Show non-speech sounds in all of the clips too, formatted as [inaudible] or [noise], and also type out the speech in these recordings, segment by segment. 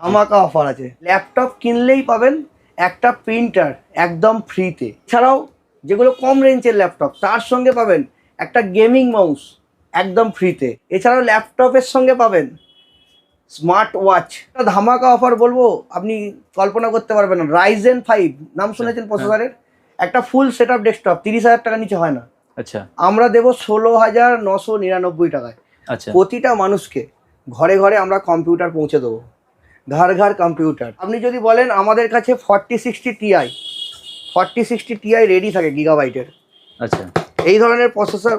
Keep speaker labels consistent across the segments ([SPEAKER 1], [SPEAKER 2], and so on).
[SPEAKER 1] আমাকা offer আছে। Laptop কিনলেই পাবেন একটা প্রিন্টার একদম ফ্রিতে এছাড়াও যেগুলো কম রেঞ্জের ল্যাপটপ তার সঙ্গে পাবেন একটা গেমিং মাউস একদম ফ্রিতে এছাড়াও ল্যাপটপের সঙ্গে পাবেন স্মার্ট ওয়াচ একটা ধামাকা অফার বলব আপনি কল্পনা করতে পারবেন না। রাইজেন ফাইভ নাম শুনেছেন প্রসেসরের একটা ফুল সেট আপ ডেস্কটপ তিরিশ হাজার টাকা নিচে হয় না।
[SPEAKER 2] আচ্ছা।
[SPEAKER 1] আমরা দেবো ষোলো হাজার নশো নিরানব্বই টাকায়।
[SPEAKER 2] আচ্ছা।
[SPEAKER 1] প্রতিটা মানুষকে ঘরে ঘরে আমরা কম্পিউটার পৌঁছে দেবো। ঘর ঘর কম্পিউটার আপনি যদি বলেন আমাদের কাছে forty sixty Ti forty sixty Ti ready থাকে গিগাবাইটের
[SPEAKER 2] আচ্ছা।
[SPEAKER 1] এই ধরনের প্রসেসর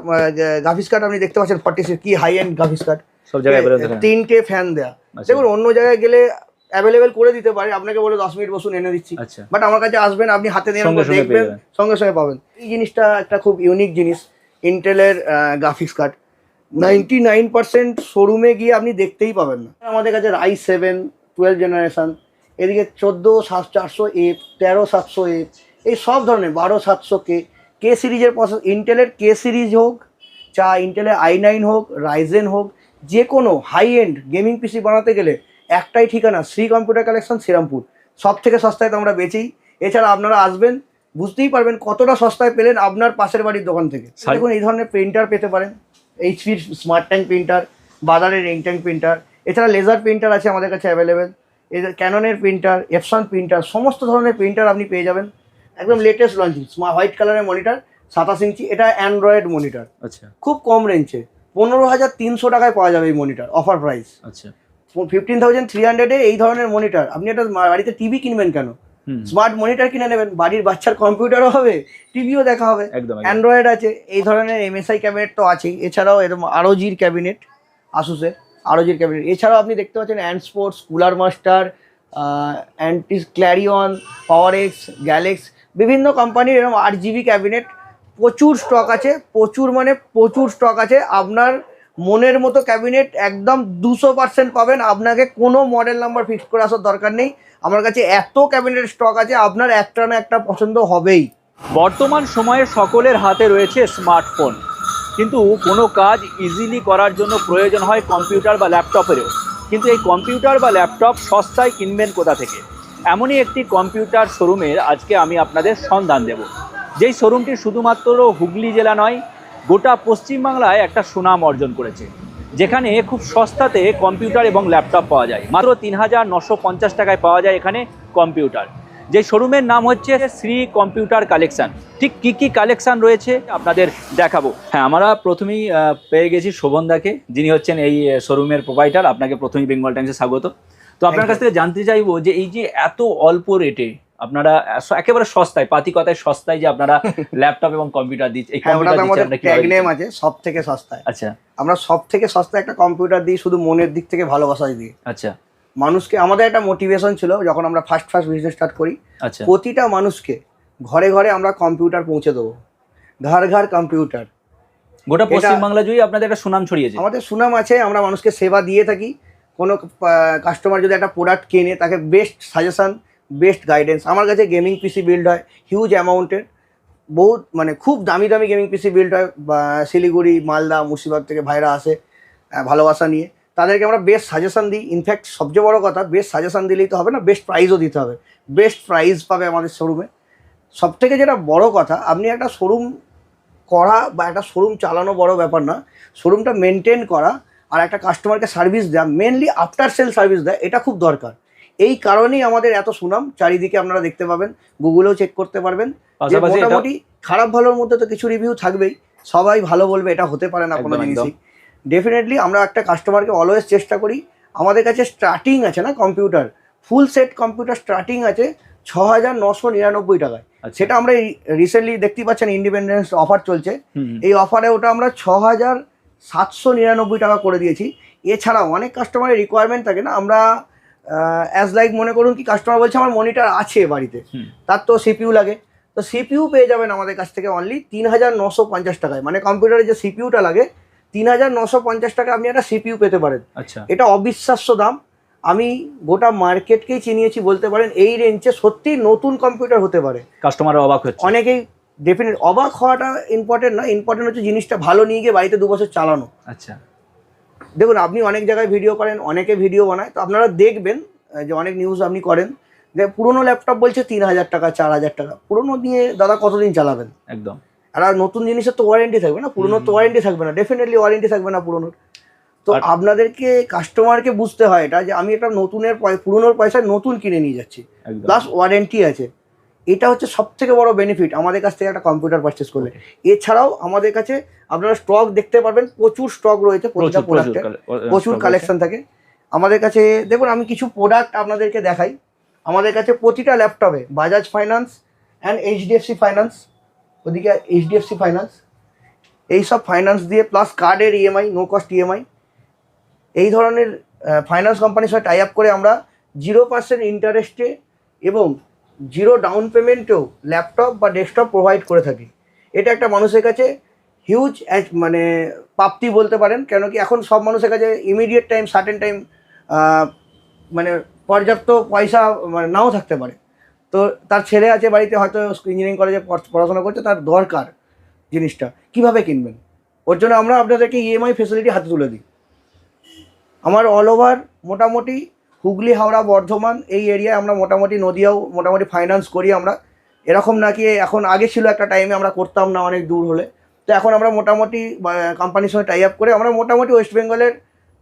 [SPEAKER 1] গ্রাফিক্স কার্ড আপনি দেখতে পাচ্ছেন ফর্টি সিক্স কি হাই এন্ড গ্রাফিক্স কার্ড
[SPEAKER 2] সব জায়গায় না?
[SPEAKER 1] তিনটে ফ্যান দেয়া।
[SPEAKER 2] আচ্ছা।
[SPEAKER 1] দেখুন অন্য জায়গায় গেলে অ্যাভেলেবেল করে দিতে পারে। আপনাকে বলে দশ মিনিট বসুন এনে দিচ্ছি।
[SPEAKER 2] আচ্ছা।
[SPEAKER 1] বাট আমার কাছে আসবেন আপনি হাতে নিয়ে দেখবেন সঙ্গে সঙ্গে পাবেন। এই জিনিসটা একটা খুব ইউনিক জিনিস ইন্টেলের graphics card ninety nine percent শোরুমে গিয়ে আপনি দেখতেই পাবেন না। আমাদের কাছে রাই সেভেন টুয়েলভ জেনারেশান এদিকে চোদ্দ সাত চারশো এ তেরো সাতশো এ এই সব ধরনের বারো সাতশো কে কে সিরিজের প্রসেস ইন্টেলের কে সিরিজ হোক চা ইন্টেলের আই নাইন হোক রাইজেন হোক যে কোনো হাই এন্ড গেমিং পিসি বানাতে গেলে একটাই ঠিকানা শ্রী কম্পিউটার কালেকশন শ্রীরামপুর। সব থেকে সস্তায় তো আমরা বেচেই এছাড়া আপনারা আসবেন বুঝতেই পারবেন কতটা সস্তায় পেলেন আপনার পাশের বাড়ির দোকান থেকে। দেখুন এই ধরনের প্রিন্টার পেতে পারেন এইচপির স্মার্ট ট্যাঙ্ক প্রিন্টার বাজারের ইং ট্যাঙ্ক প্রিন্টার এছাড়া লেজার প্রিন্টার আছে আমাদের কাছে অ্যাভেলেবেল ক্যাননের প্রিন্টার এপসন প্রিন্টার সমস্ত ধরনের প্রিন্টার আপনি পেয়ে যাবেন। একদম লেটেস্ট লঞ্চিং স্মার্ট হোয়াইট কালারের মনিটর সাতাশ ইঞ্চি এটা অ্যান্ড্রয়েড মনিটর
[SPEAKER 2] আচ্ছা।
[SPEAKER 1] খুব কম রেঞ্জে পনেরো হাজার তিনশো টাকায় পাওয়া যাবে এই মনিটর অফার প্রাইস
[SPEAKER 2] আচ্ছা।
[SPEAKER 1] ফিফটিন থাউজেন্ড থ্রি হান্ড্রেডে এই ধরনের মনিটর আপনি একটা বাড়িতে টিভি কিনবেন কেন? স্মার্ট মনিটর কিনে নেবেন। বাড়ির বাচ্চার কম্পিউটারও হবে টিভিও দেখা হবে।
[SPEAKER 2] একদম একদম।
[SPEAKER 1] অ্যান্ড্রয়েড আছে। এই ধরনের এমএসআই ক্যাবিনেট তো আছেই। এছাড়াও এরকম আরও জির ক্যাবিনেট আসুসের আরোজির ক্যাবিনেট এছাড়াও আপনি দেখতে পাচ্ছেন অ্যান্ড স্পোর্টস কুলার মাস্টার অ্যান্টিস ক্ল্যারিয়ন পাওয়ার এক্স গ্যালেক্স বিভিন্ন কোম্পানির এরকম আট জিবি ক্যাবিনেট প্রচুর স্টক আছে, প্রচুর মানে প্রচুর স্টক আছে। আপনার মনের মতো ক্যাবিনেট একদম দুশো পার্সেন্ট পাবেন। আপনাকে কোনো মডেল নাম্বার ফিক্স করে আসার দরকার নেই। আমার কাছে এত ক্যাবিনেট স্টক আছে, আপনার একটা না একটা পছন্দ হবেই।
[SPEAKER 2] বর্তমান সময়ে সকলের হাতে রয়েছে স্মার্টফোন কিন্তু কোনো কাজ ইজিলি করার জন্য প্রয়োজন হয় কম্পিউটার বা ল্যাপটপেরও কিন্তু এই কম্পিউটার বা ল্যাপটপ সস্তায় কিনবেন কোথা থেকে? এমনই একটি কম্পিউটার শোরুমের আজকে আমি আপনাদের সন্ধান দেব। যেই শোরুমটি শুধুমাত্র হুগলি জেলা নয়, গোটা পশ্চিমবাংলায় একটা সুনাম অর্জন করেছে। যেখানে খুব সস্তাতে কম্পিউটার এবং ল্যাপটপ পাওয়া যায়। মাত্র তিন হাজার নশো পঞ্চাশ টাকায় পাওয়া যায় এখানে কম্পিউটার যে শোরুমের নাম হচ্ছে শ্রী কম্পিউটার কালেকশন। ঠিক কি কি কালেকশন রয়েছে আপনাদের দেখাবো। হ্যাঁ আমরা প্রথমেই পেয়ে গেছি শোভনদাকে যিনি হচ্ছেন এই শোরুমের প্রোভাইডার আপনাকে প্রথমেই বেঙ্গল টাইমসে স্বাগত। তো আপনার কাছ থেকে জানতে চাইব যে এই যে এত অল্প রেটে আপনারা একেবারে সস্তায় পাতি কথায় সস্তায় যে আপনারা [laughs] ল্যাপটপ এবং কম্পিউটার দিচ্ছে এই
[SPEAKER 1] হ্যাঁ
[SPEAKER 2] কম্পিউটার দিচ্ছে
[SPEAKER 1] আমাদের ট্যাগ নেম আছে সব থেকে সস্তায়।
[SPEAKER 2] আচ্ছা।
[SPEAKER 1] আমরা সব থেকে সস্তায় একটা কম্পিউটার দিই শুধু মনের দিক থেকে ভালোবাসায় দিই
[SPEAKER 2] আচ্ছা।
[SPEAKER 1] মানুষকে আমাদের একটা মোটিভেশন ছিল যখন আমরা ফার্স্ট ফার্স্ট বিজনেস স্টার্ট করি।
[SPEAKER 2] আচ্ছা।
[SPEAKER 1] প্রতিটা মানুষকে ঘরে ঘরে আমরা কম্পিউটার পৌঁছে দেবো। ঘর ঘর কম্পিউটার
[SPEAKER 2] গোটা পশ্চিমবাংলা জুড়ে আপনাদের একটা সুনাম ছড়িয়েছে
[SPEAKER 1] আমাদের সুনাম আছে আমরা মানুষকে সেবা দিয়ে থাকি। কোনো কাস্টমার যদি একটা প্রোডাক্ট কেনে তাকে বেস্ট সাজেশন বেস্ট গাইডেন্স আমার কাছে গেমিং পিসি বিল্ড হয় হিউজ অ্যামাউন্টের বহুত মানে খুব দামি দামি গেমিং পিসি বিল্ড হয় শিলিগুড়ি মালদা মুর্শিদাবাদ থেকে ভাইরা আসে ভালোবাসা নিয়ে। তাদেরকে আমরা বেস্ট সাজেশন দিই। ইনফ্যাক্ট সবচেয়ে বড় কথা বেস্ট সাজেশন দিলেই তো হবে না বেস্ট প্রাইজও দিতে হবে। বেস্ট প্রাইজ পাবে আমাদের শোরুমে সব থেকে যেটা বড় কথা আপনি একটা শোরুম করা বা একটা শোরুম চালানো বড় ব্যাপার না। শোরুমটা মেনটেন করা আর একটা কাস্টমারকে সার্ভিস দেওয়া মেনলি আফটার সেল সার্ভিস দেয় এটা খুব দরকার। এই কারণেই আমাদের এত সুনাম। চারিদিকে আপনারা দেখতে পাবেন গুগলেও চেক করতে পারবেন। যে মোটামুটি খারাপ ভালোর মধ্যে তো কিছু রিভিউ থাকবেই। সবাই ভালো বলবে এটা হতে পারে না কোনো জিনিসই। ডেফিনেটলি আমরা একটা কাস্টমারকে অলওয়েজ চেষ্টা করি। আমাদের কাছে স্টার্টিং আছে না computer full set computer starting আছে ছ হাজার নশো নিরানব্বই টাকায়।
[SPEAKER 2] আচ্ছা।
[SPEAKER 1] সেটা আমরা রিসেন্টলি দেখতেই পাচ্ছেন ইন্ডিপেন্ডেন্স অফার চলছে। এই অফারে ওটা আমরা ছ হাজার সাতশো নিরানব্বই টাকা করে দিয়েছি। এছাড়াও অনেক কাস্টমারের রিকোয়ারমেন্ট থাকে না। আমরা অ্যাজ লাইক মনে করুন কি কাস্টমার বলছে আমার মনিটার আছে বাড়িতে। তার তো সিপিইউ লাগে। তো সিপিইউ পেয়ে যাবেন আমাদের কাছ থেকে অনলি তিন হাজার নশো পঞ্চাশ টাকায়। মানে কম্পিউটারে যে সিপিউটা লাগে তিন হাজার নশো পঞ্চাশ টাকা আপনি একটা সিপিইউ পেতে পারেন।
[SPEAKER 2] আচ্ছা।
[SPEAKER 1] এটা অবিশ্বাস্য দাম। আমি গোটা মার্কেটকেই চিনিয়েছি বলতে পারেন এই রেঞ্জে সত্যি নতুন কম্পিউটার হতে পারে।
[SPEAKER 2] কাস্টমার অবাক হচ্ছে।
[SPEAKER 1] অনেকেই ডেফিনেট অবাক হওয়াটা ইম্পর্টেন্ট না ইম্পর্টেন্ট হচ্ছে জিনিসটা ভালো নিয়ে গিয়ে বাড়িতে দু বছর চালানো।
[SPEAKER 2] আচ্ছা।
[SPEAKER 1] দেখুন আপনি অনেক জায়গায় ভিডিও করেন অনেকে ভিডিও বানায় তো আপনারা দেখবেন যে অনেক নিউজ আপনি করেন যে পুরোনো ল্যাপটপ বলছে তিন হাজার টাকা চার হাজার টাকা। পুরোনো নিয়ে দাদা কতদিন চালাবেন?
[SPEAKER 2] একদম।
[SPEAKER 1] আর আর নতুন জিনিসের তো ওয়ারেন্টি থাকবে না পুরনো তো ওয়ারেন্টি থাকবে না ডেফিনেটলি ওয়ারেন্টি থাকবে না পুরোনোর। তো আপনাদেরকে কাস্টমারকে বুঝতে হয় এটা যে আমি একটা নতুনের পয়- পুরোনোর পয়সায় নতুন কিনে নিয়ে যাচ্ছি। প্লাস ওয়ারেন্টি আছে। এটা হচ্ছে সব থেকে বড় বেনিফিট আমাদের কাছ থেকে একটা কম্পিউটার পারচেস করলে। এছাড়াও আমাদের কাছে আপনারা স্টক দেখতে পারবেন প্রচুর স্টক রয়েছে প্রতিটা
[SPEAKER 2] প্রচুর প্রচুর
[SPEAKER 1] প্রচুর কালেকশন থাকে। আমাদের কাছে দেখুন আমি কিছু প্রোডাক্ট আপনাদেরকে দেখাই। আমাদের কাছে প্রতিটা ল্যাপটপে Bajaj finance and HDFC finance ওদিকে এইচডিএফসি ফাইন্যান্স এইসব ফাইন্যান্স দিয়ে প্লাস কার্ডের ইএমআই নো কস্ট ইএমআই এই ধরনের ফাইন্যান্স কোম্পানির সাথে টাই আপ করে আমরা জিরো পার্সেন্ট ইন্টারেস্টে এবং জিরো ডাউন পেমেন্টেও ল্যাপটপ বা ডেস্কটপ প্রোভাইড করে থাকি। এটা একটা মানুষের কাছে হিউজ মানে প্রাপ্তি বলতে পারেন, কেন কি এখন সব মানুষের কাছে ইমিডিয়েট টাইম সার্টেন টাইম মানে পর্যাপ্ত পয়সা মানে নাও থাকতে পারে। তো তার ছেলে আছে বাড়িতে হয়তো ইঞ্জিনিয়ারিং কলেজে পড়- পড়াশোনা করছে তার দরকার জিনিসটা। কীভাবে কিনবেন? ওর জন্য আমরা আপনাদেরকে ইএমআই ফেসিলিটি হাতে তুলে দিই। আমার অল ওভার মোটামুটি হুগলি হাওড়া বর্ধমান এই এরিয়ায় আমরা মোটামুটি নদিয়াও মোটামুটি ফাইন্যান্স করি আমরা। এরকম নাকি এখন আগে ছিল একটা টাইমে আমরা করতাম না অনেক দূর হলে। তো এখন আমরা মোটামুটি কোম্পানির সঙ্গে টাই আপ করে আমরা মোটামুটি ওয়েস্ট বেঙ্গলের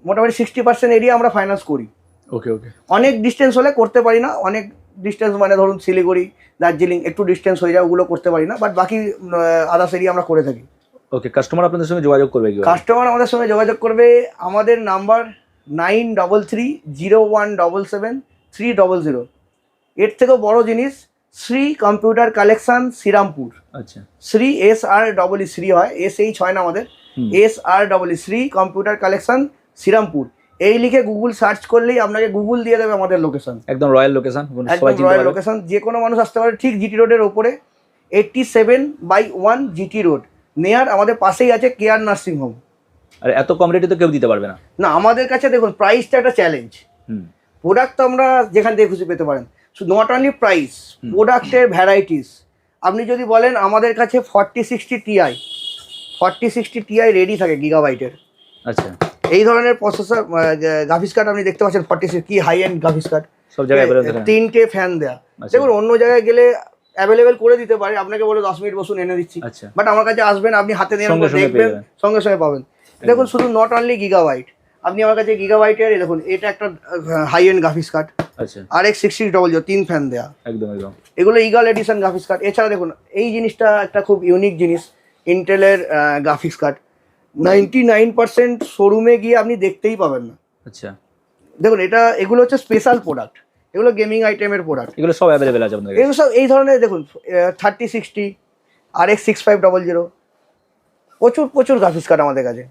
[SPEAKER 1] মোটামুটি সিক্সটি পার্সেন্ট এরিয়া আমরা ফাইন্যান্স করি।
[SPEAKER 2] ওকে ওকে
[SPEAKER 1] অনেক ডিস্টেন্স হলে করতে পারি না অনেক ডিস্টেন্স মানে ধরুন শিলিগুড়ি দার্জিলিং একটু ডিস্টেন্স হয়ে যায় ওগুলো করতে পারি না বাট বাকি আদার্স এরিয়া আমরা করে থাকি।
[SPEAKER 2] ওকে কাস্টমার আপনাদের সঙ্গে যোগাযোগ করবে
[SPEAKER 1] কাস্টমার আমাদের সঙ্গে যোগাযোগ করবে আমাদের number nine double three zero one double seven three double zero এর থেকেও বড় জিনিস শ্রী কম্পিউটার কালেকশন শ্রীরামপুর।
[SPEAKER 2] আচ্ছা।
[SPEAKER 1] Sree S R double E Sree হয় এস এইচ হয় না আমাদের। S R double E Sree computer collection Serampore. এই লিখে গুগল সার্চ করলেই আপনাকে গুগল দিয়ে দেবে আমাদের লোকেশন
[SPEAKER 2] একদম রয়্যাল লোকেশন
[SPEAKER 1] একদম রয়্যাল লোকেশন যে কোনো মানুষ আসতে পারে ঠিক জিটি রোডের ওপরে eighty seven by one GT Road near আমাদের পাশেই আছে কেয়ার নার্সিং হোম
[SPEAKER 2] আর এত কম রেটে তো কেউ দিতে পারবে না।
[SPEAKER 1] না আমাদের কাছে দেখুন প্রাইসটা একটা চ্যালেঞ্জ
[SPEAKER 2] হুম।
[SPEAKER 1] প্রোডাক্ট তো আমরা যেখান থেকে খুশি পেতে পারেন। নট অনলি প্রাইস প্রোডাক্টের ভ্যারাইটিস আপনি যদি বলেন আমাদের কাছে forty sixty Ti forty sixty Ti ready থাকে গিগাবাইটের
[SPEAKER 2] আচ্ছা।
[SPEAKER 1] এই ধরনের প্রসেসর গ্রাফিক্স কার্ড আপনি দেখতে পাচ্ছেন ফর্টি সিক্স কি হাই এন্ড গ্রাফিক্স কার্ড
[SPEAKER 2] সব জায়গায়
[SPEAKER 1] তিনটে ফ্যান দেয়া।
[SPEAKER 2] আচ্ছা।
[SPEAKER 1] দেখুন অন্য জায়গায় গেলে অ্যাভেলেবেল করে দিতে পারে। আপনাকে বলে দশ মিনিট বসুন এনে দিচ্ছি।
[SPEAKER 2] আচ্ছা।
[SPEAKER 1] বাট আমার কাছে আসবেন আপনি হাতে নিয়ে দেখবেন সঙ্গে সঙ্গে পাবেন। দেখুন শুধু নট অনলি গিগাবাইট আপনি আমার কাছে গিগাবাইটের দেখুন এটা একটা হাই এন্ড গ্রাফিক্স কার্ড
[SPEAKER 2] আচ্ছা।
[SPEAKER 1] R X sixty double zero তিন ফ্যান দেয়া।
[SPEAKER 2] একদম একদম।
[SPEAKER 1] এগুলো ইগাল এডিশন গ্রাফিক্স কার্ড এছাড়া দেখুন এই জিনিসটা একটা খুব ইউনিক জিনিস ইন্টেলের graphics card ninety nine percent শোরুমে গিয়ে আপনি দেখতেই পাবেন না।
[SPEAKER 2] আচ্ছা।
[SPEAKER 1] দেখুন এটা এগুলো হচ্ছে স্পেশাল প্রোডাক্ট এগুলো গেমিং আইটেমের প্রোডাক্ট
[SPEAKER 2] এগুলো সব অ্যাভেলেবেল আছে আপনাদের
[SPEAKER 1] এগুলো সব এই ধরনের দেখুন thirty sixty R X six five double zero প্রচুর প্রচুর গ্রাফিক্স কার্ড আমাদের কাছে।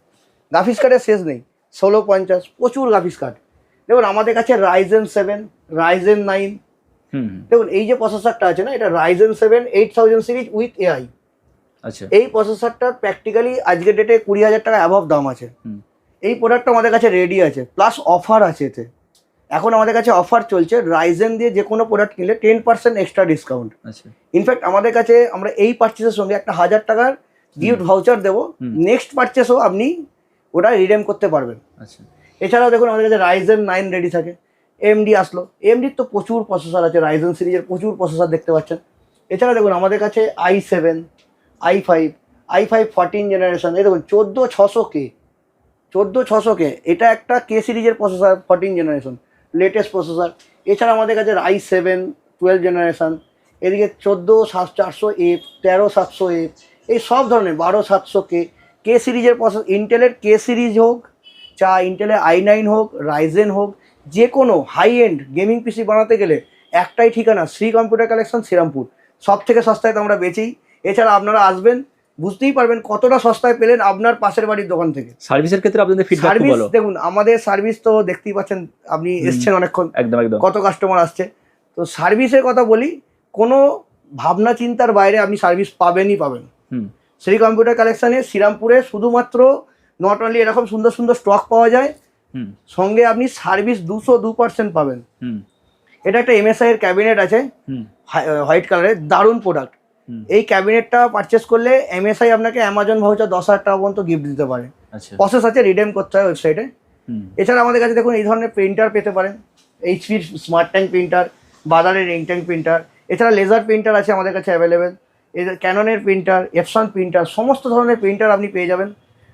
[SPEAKER 1] গ্রাফিক্স কার্ডের শেষ নেই ষোলো পঞ্চাশ প্রচুর গ্রাফিক্স কার্ড দেখুন আমাদের কাছে রাইজেন সেভেন রাইজেন নাইন দেখুন এই যে প্রসেসরটা আছে না এটা Ryzen seven eight thousand series with AI
[SPEAKER 2] আচ্ছা।
[SPEAKER 1] এই প্রসেসরটার প্র্যাকটিক্যালি আজকের ডেটে কুড়ি হাজার টাকা অ্যাভাব দাম আছে। এই প্রোডাক্টটা আমাদের কাছে রেডি আছে প্লাস অফার আছে এতে। এখন আমাদের কাছে অফার চলছে রাইজেন দিয়ে যে কোনো প্রোডাক্ট কিনলে টেন পার্সেন্ট এক্সট্রা ডিসকাউন্ট
[SPEAKER 2] আচ্ছা।
[SPEAKER 1] ইনফ্যাক্ট আমাদের কাছে আমরা এই পারচেসের সঙ্গে একটা হাজার টাকার গিফট ভাউচার দেবো। নেক্সট পারচেসও আপনি ওটা রিডেম করতে পারবেন।
[SPEAKER 2] আচ্ছা।
[SPEAKER 1] এছাড়াও দেখুন আমাদের কাছে রাইজেন নাইন রেডি থাকে। এমডি আসলো। এমডির তো প্রচুর প্রসেসর আছে রাইজেন সিরিজের প্রচুর প্রসেসর দেখতে পাচ্ছেন। এছাড়া দেখুন আমাদের কাছে i seven i five i five fourteen generation এই দেখুন, চোদ্দ ছশো কে, চোদ্দ ছশো কে, এটা একটা কে সিরিজের processor fourteen generation latest processor এছাড়া আমাদের কাছে আই সেভেন টুয়েলভ জেনারেশন এদিকে চোদ্দ সাত চারশো এ, তেরো সাতশো এ, এই সব ধরনের বারো সাতশো কে কে সিরিজের প্রসেস ইন্টেলের কে সিরিজ হোক, চা ইন্টেলের আই নাইন হোক রাইজেন হোক যে কোনো হাই এন্ড গেমিং পিসি বানাতে গেলে একটাই ঠিকানা শ্রী কম্পিউটার কালেকশন শ্রীরামপুর সব থেকে সস্তায় তো আমরা বেচি। এছাড়া আপনারা আসবেন বুঝতেই পারবেন কতটা সস্তায় পেলেন আপনার পাশের বাড়ির দোকান থেকে।
[SPEAKER 2] সার্ভিসের ক্ষেত্রে আপনাদের ফিডব্যাক বলো
[SPEAKER 1] দেখুন আমাদের সার্ভিস তো দেখতেই পাচ্ছেন আপনি। এসছেন অনেকক্ষণ।
[SPEAKER 2] একদম একদম।
[SPEAKER 1] কত কাস্টমার আসছে। তো সার্ভিসের কথা বলি কোনো ভাবনা চিন্তার বাইরে আপনি সার্ভিস পাবেনই পাবেন।
[SPEAKER 2] হুম।
[SPEAKER 1] শ্রী কম্পিউটার কালেকশানে শ্রীরামপুরে শুধুমাত্র নট অনলি এরকম সুন্দর সুন্দর স্টক পাওয়া যায়
[SPEAKER 2] হুম।
[SPEAKER 1] সঙ্গে আপনি সার্ভিস দুশো দু পার্সেন্ট পাবেন।
[SPEAKER 2] হুম।
[SPEAKER 1] এটা একটা এমএসআই এর ক্যাবিনেট আছে
[SPEAKER 2] হুম।
[SPEAKER 1] হোয়াইট কালারের দারুণ প্রোডাক্ট এই ক্যাবিনেটটা পারচেস করলে এমএসআই আপনাকে অ্যামাজন ভাউচার দশ হাজার টাকা পর্যন্ত গিফট দিতে পারে।
[SPEAKER 2] আচ্ছা।
[SPEAKER 1] প্রসেস আছে রিডেম করতে হয় ওয়েবসাইটে এছাড়া আমাদের কাছে দেখুন এই ধরনের প্রিন্টার পেতে পারেন। এইচপির স্মার্ট ট্যাঙ্ক প্রিন্টার বাজারের রিং ট্যাঙ্ক প্রিন্টার এছাড়া লেজার প্রিন্টার আছে আমাদের কাছে অ্যাভেলেবেল ক্যাননের প্রিন্টার এপসন প্রিন্টার সমস্ত ধরনের প্রিন্টার আপনি পেয়ে যাবেন।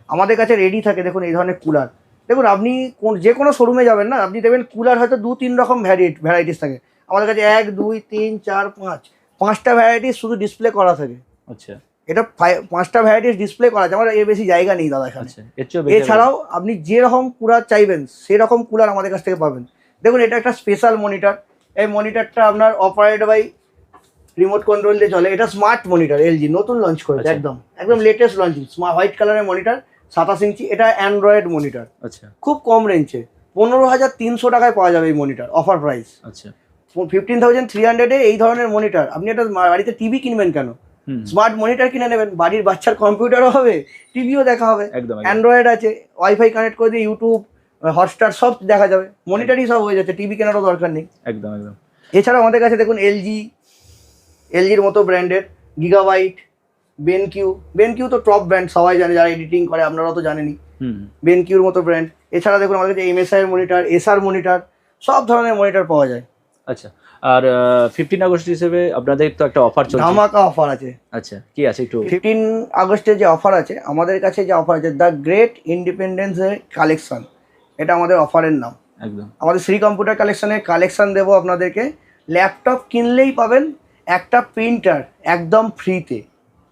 [SPEAKER 1] আমাদের কাছে রেডি থাকে দেখুন এই ধরনের কুলার দেখুন আপনি কোন যে কোনো শোরুমে যাবেন না আপনি দেখবেন কুলার হয়তো দু তিন রকম ভ্যারিয়েট ভ্যারাইটিস থাকে। আমাদের কাছে এক দুই তিন চার পাঁচ। পাঁচটা ভ্যারাইটিস শুধু ডিসপ্লে করা থাকে।
[SPEAKER 2] আচ্ছা।
[SPEAKER 1] এটা পাঁচটা ভ্যারাইটিস ডিসপ্লে করা আছে আমার এর বেশি জায়গা নেই দাদা এখানে।
[SPEAKER 2] আচ্ছা
[SPEAKER 1] এছাড়াও আপনি যেরকম কুলার চাইবেন সেরকম কুলার আমাদের কাছ থেকে পাবেন। দেখুন এটা একটা স্পেশাল মনিটর এই মনিটরটা আপনার অপারেট বাই রিমোট কন্ট্রোল দিয়ে চলে। এটা স্মার্ট মনিটর এলজি নতুন লঞ্চ করেছে
[SPEAKER 2] আচ্ছা।
[SPEAKER 1] একদম। একদম লেটেস্ট লঞ্চিং স্মার্ট হোয়াইট কালারের মনিটর সাতাশ ইঞ্চি এটা অ্যান্ড্রয়েড মনিটর
[SPEAKER 2] আচ্ছা।
[SPEAKER 1] খুব কম রেঞ্জে পনেরো হাজার তিনশো টাকায় পাওয়া যাবে এই মনিটর অফার প্রাইস
[SPEAKER 2] আচ্ছা।
[SPEAKER 1] ফিফটিন থাউজেন্ড থ্রি হান্ড্রেডে এই ধরনের মনিটর আপনি একটা বাড়িতে টিভি কিনবেন কেন? স্মার্ট মনিটর কিনে নেবেন। বাড়ির বাচ্চার কম্পিউটারও হবে টিভিও দেখা হবে। অ্যান্ড্রয়েড আছে ওয়াইফাই কানেক্ট করে দিয়ে ইউটিউব হটস্টার সব দেখা যাবে। মনিটরই সব হয়ে যাচ্ছে টিভি কেনারও দরকার নেই।
[SPEAKER 2] একদম একদম।
[SPEAKER 1] এছাড়াও আমাদের কাছে দেখুন এলজি এলজির মতো ব্র্যান্ডের গিগাবাইট বেনকিউ বেনকিউ তো টপ ব্র্যান্ড সবাই জানে যারা এডিটিং করে আপনারা তো জানেনই।
[SPEAKER 2] হুম।
[SPEAKER 1] বেনকিউর মতো ব্র্যান্ড এছাড়া দেখুন আমাদের কাছে এমএসআই মনিটর এসআর মনিটর সব ধরনের মনিটর পাওয়া যায়।
[SPEAKER 2] আচ্ছা আর ফিফটিন আগস্ট হিসেবে আপনাদের তো একটা অফার চলছে।
[SPEAKER 1] ধামাকা অফার আছে।
[SPEAKER 2] আচ্ছা কি আছে একটু?
[SPEAKER 1] ফিফটিন আগস্টের যে অফার আছে আমাদের কাছে যে অফার আছে দ্য গ্রেট ইন্ডিপেন্ডেন্সের কালেকশন এটা আমাদের অফারের নাম।
[SPEAKER 2] একদম।
[SPEAKER 1] আমাদের শ্রী কম্পিউটার কালেকশনের কালেকশন দেবো আপনাদেরকে। ল্যাপটপ কিনলেই পাবেন একটা প্রিন্টার একদম ফ্রিতে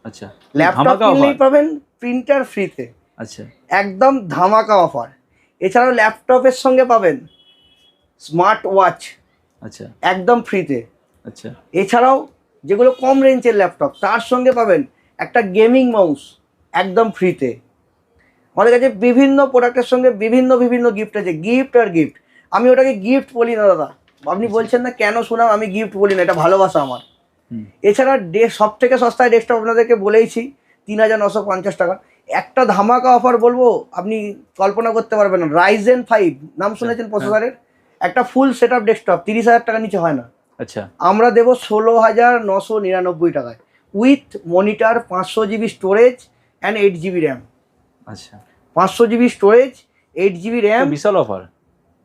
[SPEAKER 2] আচ্ছা
[SPEAKER 1] ল্যাপটপ কিনলেই পাবেন প্রিন্টার ফ্রিতে
[SPEAKER 2] আচ্ছা।
[SPEAKER 1] একদম ধামাকা অফার এছাড়াও ল্যাপটপের সঙ্গে পাবেন স্মার্ট ওয়াচ
[SPEAKER 2] আচ্ছা।
[SPEAKER 1] একদম ফ্রিতে
[SPEAKER 2] আচ্ছা।
[SPEAKER 1] এছাড়াও যেগুলো কম রেঞ্জের ল্যাপটপ তার সঙ্গে পাবেন একটা গেমিং মাউস একদম ফ্রিতে আমাদের কাছে বিভিন্ন প্রোডাক্টের সঙ্গে বিভিন্ন বিভিন্ন গিফট আছে গিফট আর গিফট আমি ওটাকে গিফট বলি না দাদা। আপনি বলছেন না কেন শোনাম আমি গিফট বলি না এটা ভালোবাসা আমার। এছাড়া ডে সব থেকে সস্তায় ডেস্কটপ আপনাদেরকে বলেইছি তিন হাজার নশো পঞ্চাশ টাকা। একটা ধামাকা অফার বলব আপনি কল্পনা করতে পারবেন না। রাইজেন ফাইভ নাম শুনেছেন প্রসেসরের একটা ফুল সেট আপ ডেস্কটপ তিরিশ হাজার টাকার নিচে হয় না।
[SPEAKER 2] আচ্ছা।
[SPEAKER 1] আমরা দেবো ষোলো হাজার নশো নিরানব্বই টাকায়। উইথ মনিটার পাঁচশো GB storage and eight GB RAM
[SPEAKER 2] আচ্ছা।
[SPEAKER 1] পাঁচশো GB storage eight GB RAM
[SPEAKER 2] বিশাল অফার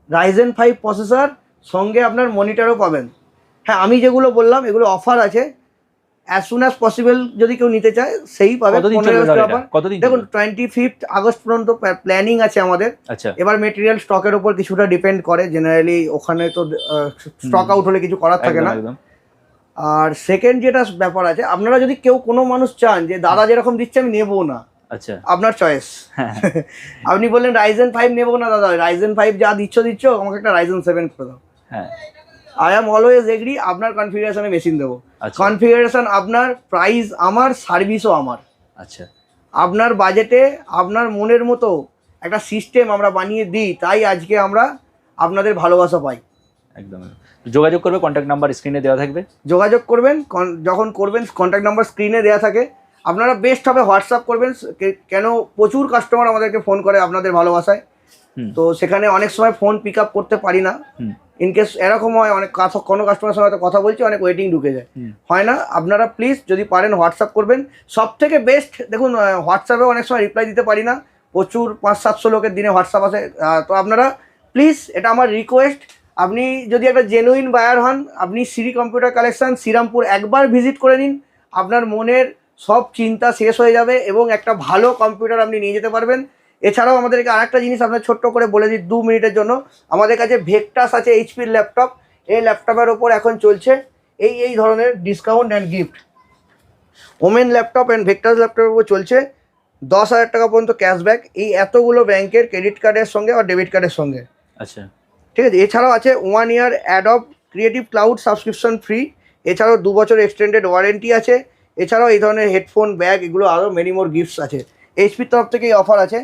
[SPEAKER 1] রাইজেন ফাইভ প্রসেসর সঙ্গে আপনার মনিটারও পাবেন। হ্যাঁ আমি যেগুলো বললাম এগুলো অফার আছে। অ্যাজ সুন অ্যাজ পসিবল যদি কেউ নিতে চায় সেই পাবে
[SPEAKER 2] কতদিন
[SPEAKER 1] দেখুন টোয়েন্টি ফিফথ আগস্ট পর্যন্ত প্ল্যানিং আছে আমাদের।
[SPEAKER 2] আচ্ছা।
[SPEAKER 1] এবার মেটেরিয়াল স্টকের উপর কিছুটা ডিপেন্ড করে। জেনারেলি ওখানে তো স্টক আউট হলে কিছু করার থাকে না। আর সেকেন্ড যেটা ব্যাপার আছে আপনারা যদি কেউ কোনো মানুষ চান যে দাদা যেরকম দিচ্ছে আমি নেব না।
[SPEAKER 2] আচ্ছা।
[SPEAKER 1] আপনার চয়েস
[SPEAKER 2] হ্যাঁ। [laughs]
[SPEAKER 1] আপনি বললেন রাইজেন ফাইভ নেব না দাদা। রাইজেন ফাইভ যা দিচ্ছ দিচ্ছ আমাকে একটা রাইজেন সেভেন করে দাও।
[SPEAKER 2] হ্যাঁ।
[SPEAKER 1] আই এম অলওয়েজ এগ্রি আপনার কনফিগারেশনে মেশিন দেবো। কনফিগারেশন আপনার প্রাইস আমার সার্ভিসও আমার।
[SPEAKER 2] আচ্ছা।
[SPEAKER 1] আপনার বাজেটে আপনার মনের মতো একটা সিস্টেম আমরা বানিয়ে দিই তাই আজকে আমরা আপনাদের ভালোবাসা পাই।
[SPEAKER 2] একদম। যোগাযোগ করবে কন্ট্যাক্ট নাম্বার স্ক্রিনে দেওয়া থাকবে।
[SPEAKER 1] যোগাযোগ করবেন যখন করবেন কন্ট্যাক্ট নাম্বার স্ক্রিনে দেওয়া থাকে। আপনারা বেস্ট হবে হোয়াটসঅ্যাপ করবেন কেন প্রচুর কাস্টমার আমাদেরকে ফোন করে আপনাদের ভালোবাসায়। তো সেখানে অনেক সময় ফোন পিক আপ করতে পারি না। ইনকেস এরকম হয় অনেক কোনো কাস্টমার সঙ্গে হয়তো কথা বলছি অনেক ওয়েটিং ঢুকে যায়। হয় না আপনারা প্লিজ যদি পারেন হোয়াটসঅ্যাপ করবেন। সব থেকে বেস্ট দেখুন হোয়াটসঅ্যাপে অনেক সময় রিপ্লাই দিতে পারি না। প্রচুর পাঁচ সাতশো লোকের দিনে হোয়াটসঅ্যাপ আছে তো আপনারা প্লিজ এটা আমার রিকোয়েস্ট আপনি যদি একটা জেনুইন বায়ার হন আপনি সিরি কম্পিউটার কালেকশান শ্রীরামপুর একবার ভিজিট করে নিন। আপনার মনের সব চিন্তা শেষ হয়ে যাবে এবং একটা ভালো কম্পিউটার আপনি নিয়ে যেতে পারবেন। এছাড়াও আমাদেরকে আরেকটা জিনিস আপনার ছোট্ট করে বলে দিই দু মিনিটের জন্য। আমাদের কাছে ভেকটাস আছে এইচপির ল্যাপটপ এই ল্যাপটপের ওপর এখন চলছে এই এই ধরনের discount and gift Omen laptop and Victus ল্যাপটপের উপর চলছে দশ হাজার টাকা পর্যন্ত ক্যাশব্যাক এই এতগুলো ব্যাংকের ক্রেডিট কার্ডের সঙ্গে আর ডেবিট কার্ডের সঙ্গে।
[SPEAKER 2] আচ্ছা।
[SPEAKER 1] ঠিক আছে এছাড়াও আছে one year Adobe creative cloud subscription free এছাড়াও দু বছর এক্সটেন্ডেড ওয়ারেন্টি আছে। এছাড়াও এই ধরনের হেডফোন ব্যাগ এগুলো আরও মেনি মোর গিফটস আছে। এইচপির তরফ থেকে এই অফার আছে।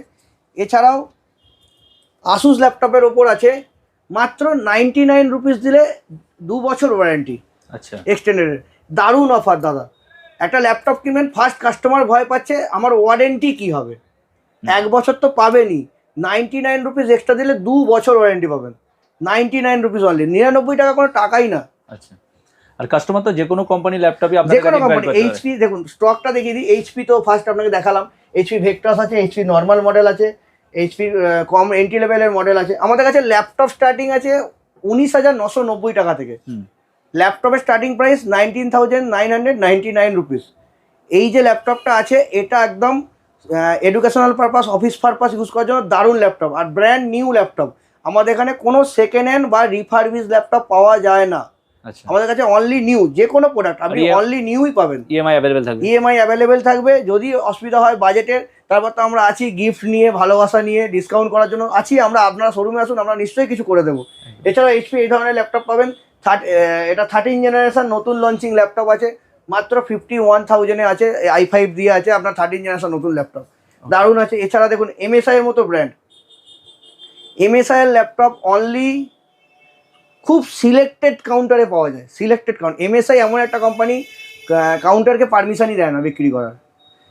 [SPEAKER 1] এছাড়াও আসুস ল্যাপটপের ওপর আছে মাত্র নাইনটি নাইন রুপিস দিলে দু বছর ওয়ারেন্টি
[SPEAKER 2] আচ্ছা।
[SPEAKER 1] এক্সটেন্ডেড দারুণ অফার দাদা। একটা ল্যাপটপ কিনবেন ফার্স্ট কাস্টমার ভয় পাচ্ছে আমার ওয়ারেন্টি কি হবে? এক বছর তো পাবেনই। নাইনটি নাইন রুপিস এক্সট্রা দিলে দু বছর ওয়ারেন্টি পাবেন। নাইনটি নাইন রুপিস অনলি নিরানব্বই টাকা কোনো টাকাই না।
[SPEAKER 2] আচ্ছা। আর কাস্টমার তো যে কোনো কোম্পানি ল্যাপটপই
[SPEAKER 1] যে কোনো কোম্পানি এইচপি দেখুন স্টকটা দেখিয়ে দিই। এইচপি তো ফার্স্ট আপনাকে দেখালাম। এইচপি ভেক্টস আছে এইচপি নর্মাল মডেল আছে। এইচপি কম এন্ট্রি লেভেলের মডেল আছে। আমাদের কাছে ল্যাপটপ স্টার্টিং আছে উনিশ হাজার নশো নব্বই টাকা থেকে। ল্যাপটপের starting price nineteen thousand nine hundred ninety nine rupees এই যে ল্যাপটপটা আছে এটা একদম educational purpose office purpose use করার জন্য দারুণ ল্যাপটপ আর ব্র্যান্ড নিউ ল্যাপটপ আমাদের এখানে কোনো সেকেন্ড হ্যান্ড বা রিফার্বিস ল্যাপটপ পাওয়া যায় না। আমাদের কাছে অনলি নিউ যে কোনো প্রোডাক্ট আপনি অনলি নিউই পাবেন।
[SPEAKER 2] ইএমআই অ্যাভেলেবেল থাকবে?
[SPEAKER 1] ইএমআই অ্যাভেলেবেল থাকবে যদি অসুবিধা হয় বাজেটের তারপর তো আমরা আছি গিফট নিয়ে ভালোবাসা নিয়ে ডিসকাউন্ট করার জন্য আছি আমরা আপনারা শোরুমে আসুন আমরা নিশ্চয়ই কিছু করে দেবো। এছাড়া এইচপি এই ধরনের ল্যাপটপ পাবেন। থার্ট এটা থার্টিন জেনারেশন নতুন লঞ্চিং ল্যাপটপ আছে মাত্র ফিফটি ওয়ান থাউজেন্ডে আছে আই ফাইভ দিয়ে আছে আপনার থার্টিন জেনারেশন নতুন ল্যাপটপ দারুণ আছে। এছাড়া দেখুন এমএসআই এর মতো ব্র্যান্ড এমএসআই এর ল্যাপটপ অনলি খুব সিলেক্টেড কাউন্টারে পাওয়া যায় সিলেক্টেড কাউন্ট এমএসআই এমন একটা কোম্পানি কাউন্টারকে পারমিশনই দেয় না বিক্রি করার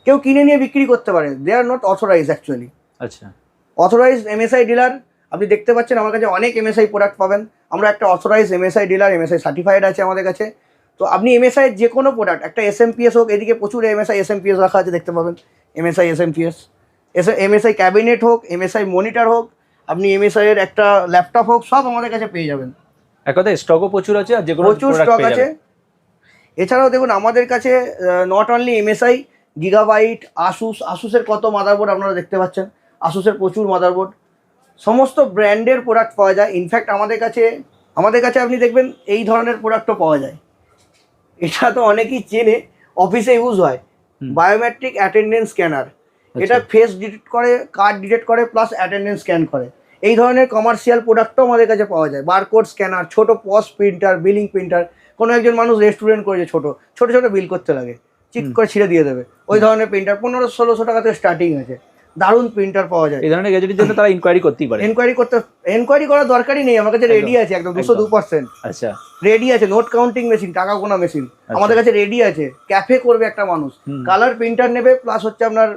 [SPEAKER 1] কেউ কিনে নিয়ে বিক্রি করতে পারে they are not authorize actually
[SPEAKER 2] আচ্ছা
[SPEAKER 1] অথরাইজ এমএসআই ডিলার আপনি দেখতে পাচ্ছেন আমার কাছে অনেক এমএসআই প্রোডাক্ট পাবেন আমরা একটা authorize MSI dealer MSI certified আছে আমাদের কাছে তো আপনি এমএসআই যে কোনো প্রোডাক্ট একটা এসএমপিএস হোক এদিকে প্রচুর এমএসআই এসএমপিএস রাখা আছে দেখতে পাবেন MSI SMPS S MSI cabinet হোক এমএসআই মনিটর হোক আপনি এমএসআই এর একটা ল্যাপটপ হোক সব আমাদের কাছে পেয়ে যাবেন
[SPEAKER 2] এক কথায় স্টকও প্রচুর আছে আর যে কোনো
[SPEAKER 1] প্রচুর স্টক আছে। এছাড়াও দেখুন আমাদের কাছে not only MSI Gigabyte Asus আসুসের কত মাদারবোর্ড আপনারা দেখতে পাচ্ছেন। আসুসের প্রচুর মাদারবোর্ড সমস্ত ব্র্যান্ডের প্রোডাক্ট পাওয়া যায়। ইনফ্যাক্ট আমাদের কাছে আমাদের কাছে আপনি দেখবেন এই ধরনের প্রোডাক্টও পাওয়া যায়। এটা তো অনেকেই চেনে অফিসে ইউজ হয়। বায়োমেট্রিক অ্যাটেন্ডেন্স স্ক্যানার এটা ফেস ডিটেক্ট করে কার্ড ডিটেক্ট করে প্লাস অ্যাটেন্ডেন্স স্ক্যান করে। এই ধরনের কমার্শিয়াল প্রোডাক্টও আমাদের কাছে পাওয়া যায়। বারকোড স্ক্যানার ছোট পস প্রিন্টার বিলিং প্রিন্টার কোনো একজন মানুষ রেস্টুরেন্ট করেছে ছোট ছোট ছোট বিল করতে লাগে।
[SPEAKER 2] হুম।
[SPEAKER 1] করে ছিঁড়ে দিয়ে দেবে। ওই ধরনের প্রিন্টার পনেরো ষোলোশো টাকা থেকে স্টার্টিং আছে। দারুণ প্রিন্টার পাওয়া যায়।
[SPEAKER 2] এই ধরনের গ্যাজেটের জন্য তারা ইনকোয়ারি করতেই পারে।
[SPEAKER 1] এনকোয়ারি করতে এনকোয়ারি করার দরকারই নেই। আমার কাছে রেডি আছে একদম দুশো দু পার্সেন্ট
[SPEAKER 2] আচ্ছা।
[SPEAKER 1] রেডি আছে নোট কাউন্টিং মেশিন টাকা গোনা মেশিন
[SPEAKER 2] আচ্ছা।
[SPEAKER 1] আমাদের কাছে রেডি আছে। ক্যাফে করবে একটা মানুষ। কালার প্রিন্টার নেবে প্লাস হচ্ছে আপনার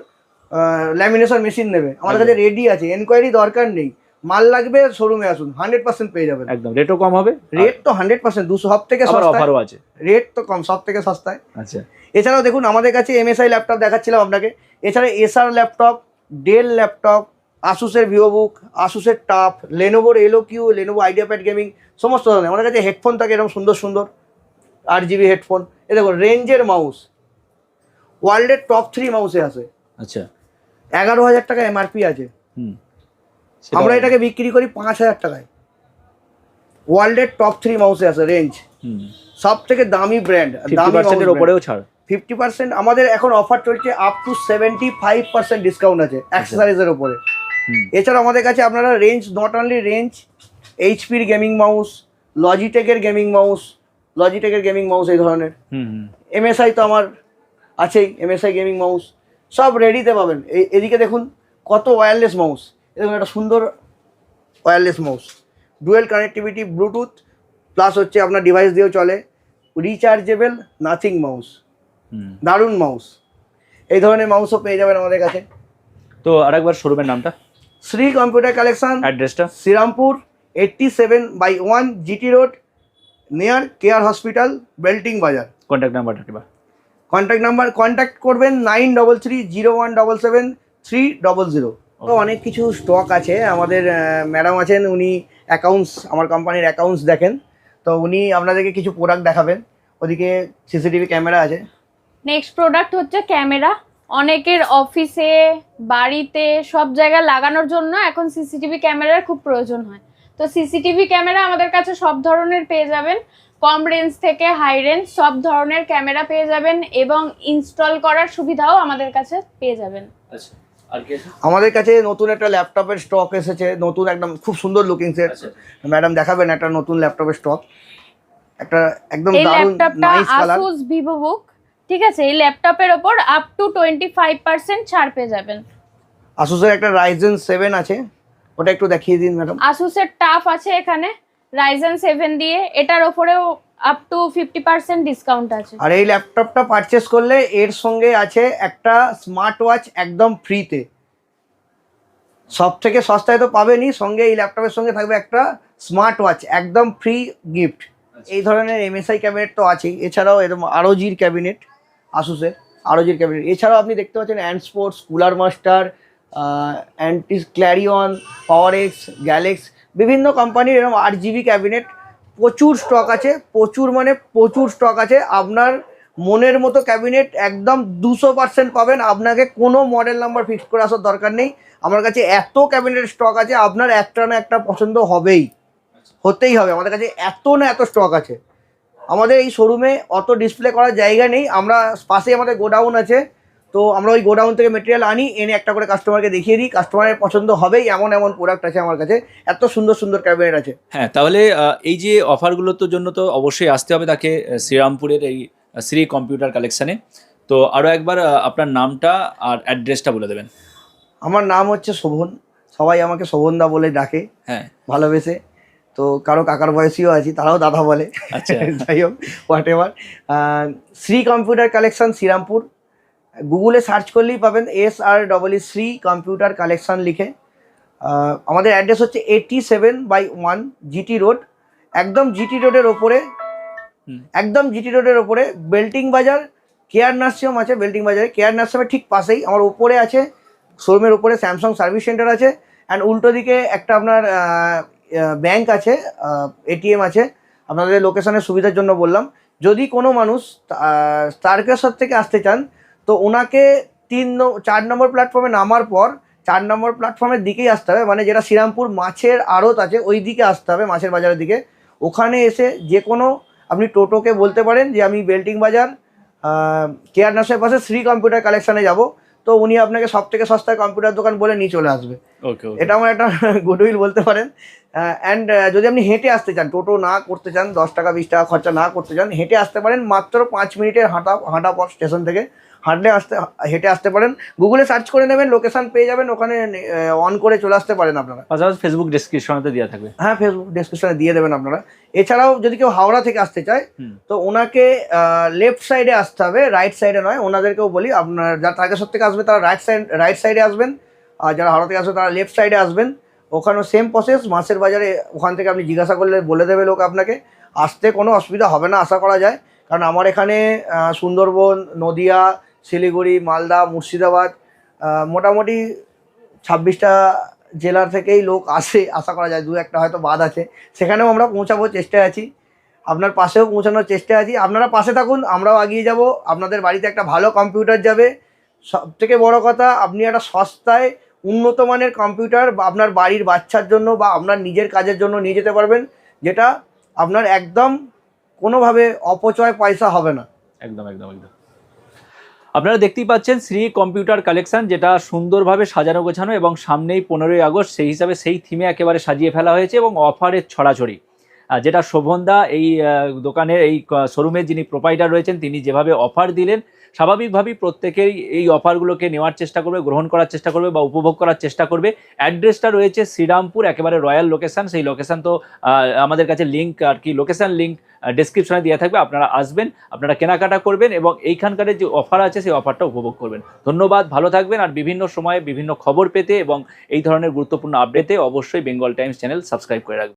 [SPEAKER 1] ল্যামিনেশন মেশিন নেবে। আমাদের কাছে রেডি আছে। এনকোয়ারি দরকার নেই। মাল লাগবে শোরুমে আসুন হান্ড্রেড পার্সেন্ট পেয়ে যাবেন।
[SPEAKER 2] একদম রেটও কম হবে?
[SPEAKER 1] রেট তো হান্ড্রেড পার্সেন্ট দুশো সব থেকে
[SPEAKER 2] অফারও আছে।
[SPEAKER 1] রেট তো কম সব থেকে সস্তায়।
[SPEAKER 2] আচ্ছা।
[SPEAKER 1] এছাড়াও দেখুন আমাদের কাছে এমএসআই ল্যাপটপ দেখাচ্ছিলাম আপনাকে। এছাড়া এসআর ল্যাপটপ ডেল ল্যাপটপ আসুসের ভিভোবুক আসুসের TUF লেনোভোর L O Q Lenovo IdeaPad gaming সমস্ত ধরনের। আমাদের কাছে হেডফোন থাকে এরকম সুন্দর সুন্দর। আট জিবি হেডফোন এ দেখো রেঞ্জের মাউস ওয়ার্ল্ডের টপ থ্রি মাউসে আছে।
[SPEAKER 2] আচ্ছা।
[SPEAKER 1] এগারো হাজার টাকা এমআরপি আছে।
[SPEAKER 2] হুম।
[SPEAKER 1] আমরা এটাকে বিক্রি করি পাঁচ হাজার টাকায়। ওয়ার্ল্ডের টপ থ্রি মাউসে আছে রেঞ্জ সব থেকে দামি ব্র্যান্ড
[SPEAKER 2] পার্সেন্টের ওপরেও ছাড়।
[SPEAKER 1] ফিফটি পার্সেন্ট আমাদের এখন অফার চলছে up to seventy five percent discount আছে অ্যাক্সেসারিজের ওপরে
[SPEAKER 2] হুম।
[SPEAKER 1] এছাড়া আমাদের কাছে আপনারা রেঞ্জ নট অনলি রেঞ্জ এইচপির গেমিং মাউস লজিটেকের গেমিং মাউস লজিটেকের গেমিং মাউস এই ধরনের। এমএসআই তো আমার আছেই এমএসআই গেমিং মাউস সব রেডিতে পাবেন। এদিকে দেখুন কত ওয়্যারলেস মাউস দেখুন একটা সুন্দর wireless mouse dual connectivity Bluetooth plus হচ্ছে আপনার ডিভাইস দিয়েও চলে। রিচার্জেবল নাথিং মাউস দারুণ মাউস এই ধরনের মাউসও পেয়ে যাবেন আমাদের কাছে।
[SPEAKER 2] তো আরেকবার শোরুমের নামটা?
[SPEAKER 1] শ্রী কম্পিউটার কালেকশন
[SPEAKER 2] অ্যাড্রেসটা
[SPEAKER 1] Serampore eighty seven by one GT Road near Care hospital Belting Bazar
[SPEAKER 2] contact নাম্বারটা এবার
[SPEAKER 1] কন্ট্যাক্ট নাম্বার কন্ট্যাক্ট করবেন nine double three zero one double seven three double zero তো অনেক কিছু স্টক আছে। আমাদের ম্যাডাম আছেন উনি অ্যাকাউন্টস আমার কোম্পানির অ্যাকাউন্টস দেখেন। তো উনি আপনাদেরকে কিছু প্রোডাক্ট দেখাবেন। ওদিকে সিসিটিভি ক্যামেরা আছে।
[SPEAKER 3] নেক্সট প্রোডাক্ট হচ্ছে ক্যামেরা অনেকের অফিসে বাড়িতে সব জায়গায় লাগানোর জন্য এখন সিসিটিভি ক্যামেরার খুব প্রয়োজন হয়। তো সিসিটিভি ক্যামেরা আমাদের কাছে সব ধরনের পেয়ে যাবেন। কম রেঞ্জ থেকে হাই রেঞ্জ সব ধরনের ক্যামেরা পেয়ে যাবেন এবং ইনস্টল করার সুবিধাও আমাদের কাছে পেয়ে যাবেন।
[SPEAKER 2] আচ্ছা।
[SPEAKER 1] আমাদের কাছে নতুন একটা ল্যাপটপের স্টক এসেছে নতুন একদম খুব সুন্দর লুকিং সেট ম্যাডাম দেখাবেন একটা নতুন ল্যাপটপের স্টক একটা একদম দারুণ নাইস কালার
[SPEAKER 3] আসুস ভিভোবুক ঠিক আছে এই ল্যাপটপের ওপর up to twenty five percent ছাড় পেয়ে যাবেন।
[SPEAKER 1] আসুসের একটা রাইজেন সেভেন আছে। ওটা একটু দেখিয়ে দিন ম্যাডাম
[SPEAKER 3] আসুসের টাফ আছে এখানে। রাইজেন সেভেন দিয়ে এটার ওপরেও up to fifty percent discount আছে।
[SPEAKER 1] আর এই ল্যাপটপটা পারচেস করলে এর সঙ্গে আছে একটা স্মার্ট ওয়াচ একদম ফ্রিতে সব থেকে সস্তায় তো পাবেনই সঙ্গে এই ল্যাপটপের সঙ্গে থাকবে একটা স্মার্ট ওয়াচ একদম ফ্রি গিফট এই ধরনের এমএসআই ক্যাবিনেট তো আছেই এছাড়াও এরকম আরোজির ক্যাবিনেট আসুসের আরোজির ক্যাবিনেট এছাড়াও আপনি দেখতে পাচ্ছেন অ্যান্ড স্পোর্টস কুলার মাস্টার অ্যান্টিস ক্ল্যারিয়ন পাওয়ার এক্স গ্যালেক্স বিভিন্ন কোম্পানির এরকম আট জিবি ক্যাবিনেট প্রচুর স্টক আছে, প্রচুর মানে প্রচুর স্টক আছে। আপনার মনের মতো ক্যাবিনেট একদম দুশো পার্সেন্ট পাবেন। আপনাকে কোনো মডেল নাম্বার ফিক্স করে আসার দরকার নেই। আমার কাছে এত ক্যাবিনেট স্টক আছে, আপনার একটা না একটা পছন্দ হবেই। হতেই হবে। আমাদের কাছে এত না এত স্টক আছে। আমাদের এই শোরুমে অত ডিসপ্লে করার জায়গা নেই। আমরা পাশেই আমাদের গোডাউন আছে। তো আমরা ওই গোডাউন থেকে মেটেরিয়াল আনি এনে একটা করে কাস্টমারকে দেখিয়ে দিই কাস্টমারের পছন্দ হবেই এমন এমন প্রোডাক্ট আছে আমার কাছে। এত সুন্দর সুন্দর ক্যাবিনেট আছে।
[SPEAKER 2] হ্যাঁ তাহলে এই যে অফারগুলোর তো জন্য তো অবশ্যই আসতে হবে তাকে শ্রীরামপুরের এই শ্রী কম্পিউটার কালেকশানে তো আরও একবার আপনার নামটা আর অ্যাড্রেসটা বলে দেবেন।
[SPEAKER 1] আমার নাম হচ্ছে শোভন। সবাই আমাকে শোভনদা বলে ডাকে।
[SPEAKER 2] হ্যাঁ।
[SPEAKER 1] ভালোবেসে। তো কারও কাকার বয়সীও আছি তারাও দাদা বলে।
[SPEAKER 2] আচ্ছা। [laughs]
[SPEAKER 1] যাই হোক whatever Shri computer collection Shrirampur. গুগলে সার্চ করলেই পাবেন S R double E Shri computer collection লিখে। আমাদের অ্যাড্রেস হচ্ছে eighty seven by one GT road একদম জিটি রোডের ওপরে একদম জিটি রোডের ওপরে বেল্টিং বাজার কেয়ার নার্সিংহোম আছে বেল্টিং বাজারে। কেয়ার নার্সিংহোমের ঠিক পাশেই আমার ওপরে আছে শোরুমের ওপরে স্যামসাং সার্ভিস সেন্টার আছে। অ্যান্ড উল্টো দিকে একটা আপনার ব্যাংক আছে এটিএম আছে। আপনাদের লোকেশনের সুবিধার জন্য বললাম। যদি কোনো মানুষ তারকেশ্বর থেকে আসতে চান তো ওনাকে তিন চার নম্বর প্ল্যাটফর্মে নামার পর চার নম্বর প্ল্যাটফর্মের দিকেই আসতে হবে। মানে যেটা শ্রীরামপুর মাছের আড়ত আছে ওই দিকে আসতে হবে মাছের বাজারের দিকে। ওখানে এসে যে কোনো আপনি টোটোকে বলতে পারেন যে আমি বেল্টিং বাজার কেয়ার নার্সের পাশে শ্রী কম্পিউটার কালেকশানে যাব। তো উনি আপনাকে সব থেকে সস্তায় কম্পিউটার দোকান বলে নিয়ে চলে আসবে। এটা আমার একটা [laughs] গুড গুডউইল বলতে পারেন। অ্যান্ড যদি আপনি হেঁটে আসতে চান টোটো না করতে চান দশ টাকা বিশ টাকা খরচা না করতে চান হেঁটে আসতে পারেন মাত্র পাঁচ মিনিটের হাঁটা হাঁটা পথ স্টেশন থেকে। হাঁটলে আসতে হেঁটে আসতে পারেন। গুগলে সার্চ করে নেবেন লোকেশন পেয়ে যাবেন ওখানে অন করে চলে আসতে পারেন আপনারা।
[SPEAKER 2] পাশাপাশি ফেসবুক ডিসক্রিপশনেতে দিয়ে থাকবে।
[SPEAKER 1] হ্যাঁ ফেসবুক ডিসক্রিপশনে দিয়ে দেবেন আপনারা। এছাড়াও যদি কেউ হাওড়া থেকে আসতে চায় তো ওনাকে লেফট সাইডে আসতে হবে রাইট সাইডে নয় ওনাদেরকেও বলি আপনার যারা তারকেশ্বর থেকে আসবে তারা রাইট সাইড রাইট সাইডে আসবেন। আর যারা হাওড়া থেকে আসবে তারা লেফট সাইডে আসবেন। ওখানেও সেম প্রসেস মাছের বাজারে ওখান থেকে আপনি জিজ্ঞাসা করলে বলে দেবে লোক আপনাকে। আসতে কোনো অসুবিধা হবে না আশা করা যায়। কারণ আমার এখানে সুন্দরবন নদিয়া শিলিগুড়ি, মালদা, মুর্শিদাবাদ মোটামুটি ছাব্বিশটা জেলার থেকেই লোক আসে, আশা করা যায়। দু একটা হয়তো বাদ আছে। সেখানেও আমরা পৌঁছাবোর চেষ্টায় আছি। আপনার পাশেও পৌঁছানোর চেষ্টায় আছি। আপনারা পাশে থাকুন, আমরাও এগিয়ে যাব। আপনাদের বাড়িতে একটা ভালো কম্পিউটার যাবে। সব থেকে বড় কথা, আপনি একটা সস্তায় উন্নত মানের কম্পিউটার বা আপনার বাড়ির বাচ্চার জন্য বা আপনার নিজের কাজের জন্য নিয়ে যেতে পারবেন, যেটা আপনার একদম কোনোভাবে অপচয় পয়সা হবে না।
[SPEAKER 2] একদম একদম একদম। আপনারা দেখতেই পাচ্ছেন শ্রী কম্পিউটার কালেকশন, যেটা সুন্দরভাবে সাজানো গোছানো এবং সামনেই পনেরোই আগস্ট, সেই হিসাবে সেই থিমে একেবারে সাজিয়ে ফেলা হয়েছে এবং অফারের ছড়াছড়ি। যেটা শোভনদা এই দোকানের এই শোরুমের যিনি প্রোপাইটার রয়েছেন, তিনি যেভাবে অফার দিলেন স্বাভাবিকভাবেই প্রত্যেকেই এই অফারগুলোকে নেওয়ার চেষ্টা করবে, গ্রহণ করার চেষ্টা করবে বা উপভোগ করার চেষ্টা করবে। অ্যাড্রেসটা রয়েছে শ্রীরামপুর, একেবারে রয়্যাল লোকেশান। সেই লোকেশান তো আমাদের কাছে লিঙ্ক আর কি লোকেশন লিঙ্ক ডিসক্রিপশনে দেওয়া থাকবে। আপনারা আসবেন, আপনারা কেনাকাটা করবেন এবং এইখানকার যে অফার আছে, সেই অফারটা উপভোগ করবেন। ধন্যবাদ, ভালো থাকবেন আর বিভিন্ন সময়ে বিভিন্ন খবর পেতে এবং এই ধরনের গুরুত্বপূর্ণ আপডেটে অবশ্যই বেঙ্গল টাইমস চ্যানেল সাবস্ক্রাইব করে রাখবেন।